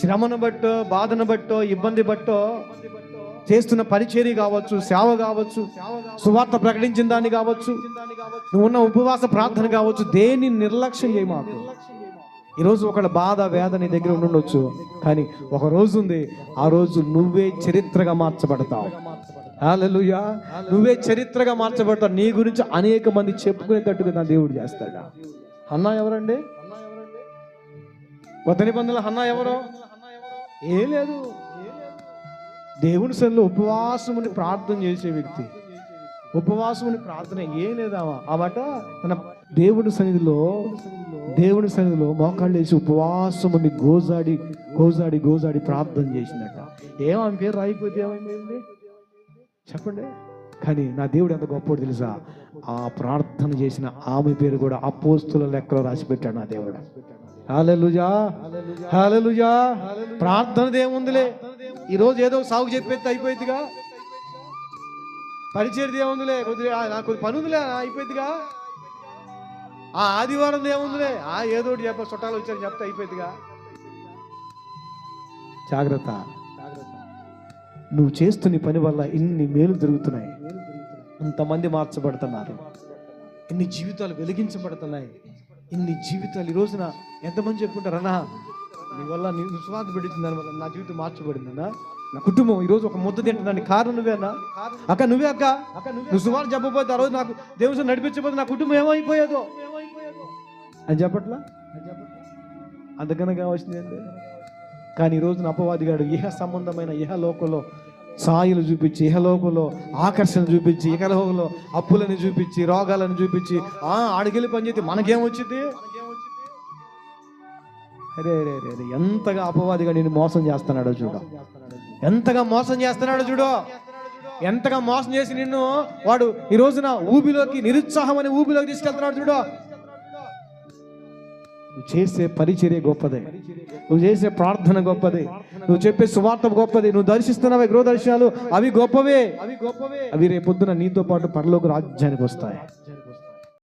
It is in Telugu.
శ్రమను బట్టో బాధను బట్టో ఇబ్బంది బట్టో చేస్తున్న పరిచర్య కావచ్చు సేవ కావచ్చు సువార్త ప్రకటించిన దాన్ని కావచ్చు నువ్వు ఉన్న ఉపవాస ప్రార్థన కావచ్చు దేని నిర్లక్ష్యం చేయమాకు ఈరోజు ఒకళ్ళ బాధ వేద నీ దగ్గర ఉండొచ్చు కానీ ఒక రోజు ఉంది ఆ రోజు నువ్వే చరిత్రగా మార్చబడతావు. హల్లెలూయా. నువ్వే చరిత్రగా మార్చబడతావు. నీ గురించి అనేక మంది చెప్పుకునేటట్టుగా నా దేవుడు చేస్తాడా? అన్నా ఎవరండి? కొత్త నిబంధనలు అన్నా ఎవరు? ఏ లేదు. దేవుని సన్నిలో ఉపవాసముని ప్రార్థన చేసే వ్యక్తి. ఉపవాసముని ప్రార్థన ఏం లేదావా అవట తన దేవుడి సన్నిధిలో దేవుని సన్నిధిలో మోకాళ్ళు వేసి ఉపవాసముని గోజాడి గోజాడి గోజాడి ప్రార్థన చేసిందట. ఏమని ఆమె పేరు రాయిపోతే ఏమైంది? చెప్పండి. కానీ నా దేవుడు ఎంత గొప్పడు తెలుసా? ఆ ప్రార్థన చేసిన ఆమె పేరు కూడా అపోస్తుల లెక్కలో రాసిపెట్టాడు నా దేవుడు. హాలెలుజా హాలెలుజా ప్రార్థనది ఏముందిలే ఈరోజు ఏదో సాగు చెప్పేది అయిపోయిందిగా పరిచయం ఏముందిలే కొద్దిగా నాకు కొద్ది పని ఉందిలే అయిపోయిందిగా ఆ ఆదివారం ఏముందిలే ఆ ఏదో ఒకటి చెప్ప చుట్టాలు వచ్చారు చెప్తే అయిపోయిందిగా జాగ్రత్త. నువ్వు చేస్తున్న పని వల్ల ఇన్ని మేలు జరుగుతున్నాయి. ఇంతమంది మార్చబడుతున్నారు. ఇన్ని జీవితాలు వెలిగించబడుతున్నాయి. ఇన్ని జీవితాలు ఈ రోజున ఎంతమంది చెప్పుకుంటారు? అన్నా నీ వల్ల నీ విశ్వాస పెట్టించిన దాని వల్ల నా జీవితం మార్చబడిందన్నా నా కుటుంబం ఈ రోజు ఒక ముద్ద తింటుందని కారణం నువ్వే అక్క నువ్వే అక్క. నువ్వు సుమారు చెప్పబోతే ఆ రోజు నాకు దేవుని నడిపించబోతే నా కుటుంబం ఏమైపోయేదో? అని చెప్పట్లా? అంతకన్నా వచ్చింది కానీ ఈరోజు రోజున అపవాదిగాడు ఇహ సంబంధమైన ఇహ లోకంలో సాయిలు చూపించి ఇహలోకంలో ఆకర్షణ చూపించి ఇకలోకంలో అప్పులను చూపించి రోగాలను చూపించి ఆ ఆడికెళ్ళి పని చేస్తే మనకేం అరే అరే అరే అరే ఎంతగా అపవాదిగా నేను మోసం చేస్తున్నాడో చూడు. ఎంతగా మోసం చేస్తున్నాడో చూడు. ఎంతగా మోసం చేసి నిన్ను వాడు ఈ రోజున ఊబిలోకి నిరుత్సాహం అనే ఊబిలోకి తీసుకెళ్తున్నాడు చూడు. నువ్వు చేసే పరిచర్య గొప్పదే. నువ్వు చేసే ప్రార్థన గొప్పదే. నువ్వు చెప్పే సువార్త గొప్పది. నువ్వు దర్శిస్తున్నావే గృహ దర్శనాలు అవి గొప్పవే అవి గొప్పవే. అవి రేపొద్దున నీతో పాటు పరలోక రాజ్యానికి వస్తాయి.